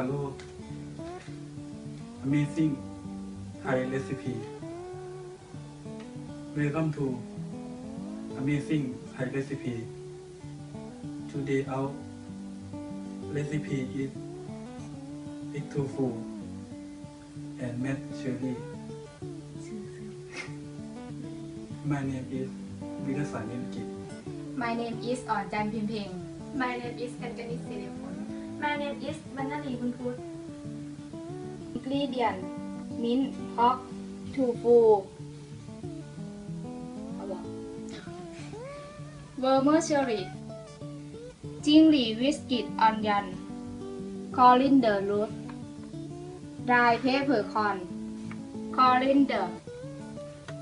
Hello. Amazing Thai recipe. Welcome to Amazing Thai recipe. Today our recipe is egg tofu and mad chili. My name is Vidasan Elkit. My name is uh, Onjan Pimping. My name is Anthony Siripur. Magnet is vanilla คุณพุทธ ingredient mint pork tofu vermicelli จิ้งหรีวิสกิตออนยัน Colin the Roof ดายเพเปอร์คอน Colin the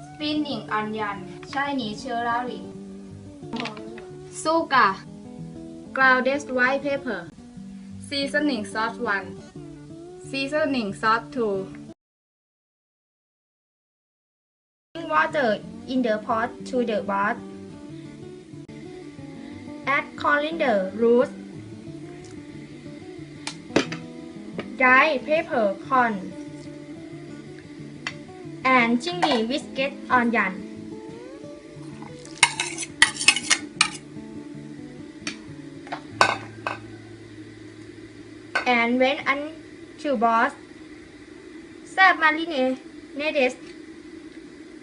Spinning Onion ใช่หนีเชื้อราหลิงสู้กะ Grounded White Paper seasoning sauce 1 seasoning sauce 2 water in the pot to the bath add coriander root dry peppercorn and chili biscuit onion and when until boss serve marinated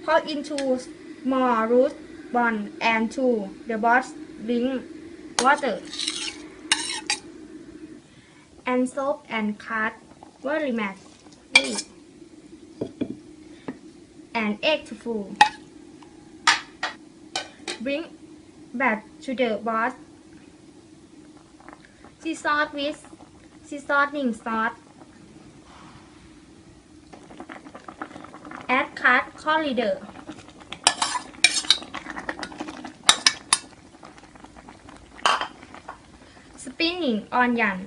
pour into small root ball and to the boss drink water. And soap and cut very much and egg to full bring back to the boss. Season with ซีซอสหนึ่งซอสแอดคัสคอรีเดอร์สปินนิงออนยัน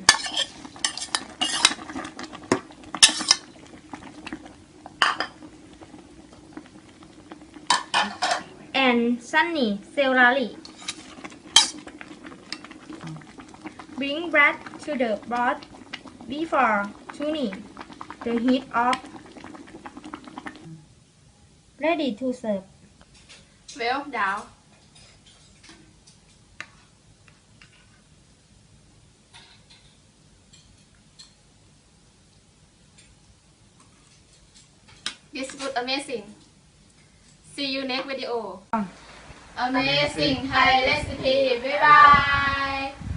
แอนซันนี่เซลลารี่ Bring bread to the pot before turning the heat off. Ready to serve. Well down. This was amazing. See you next video. Ah. Amazing Thai recipe. Bye bye.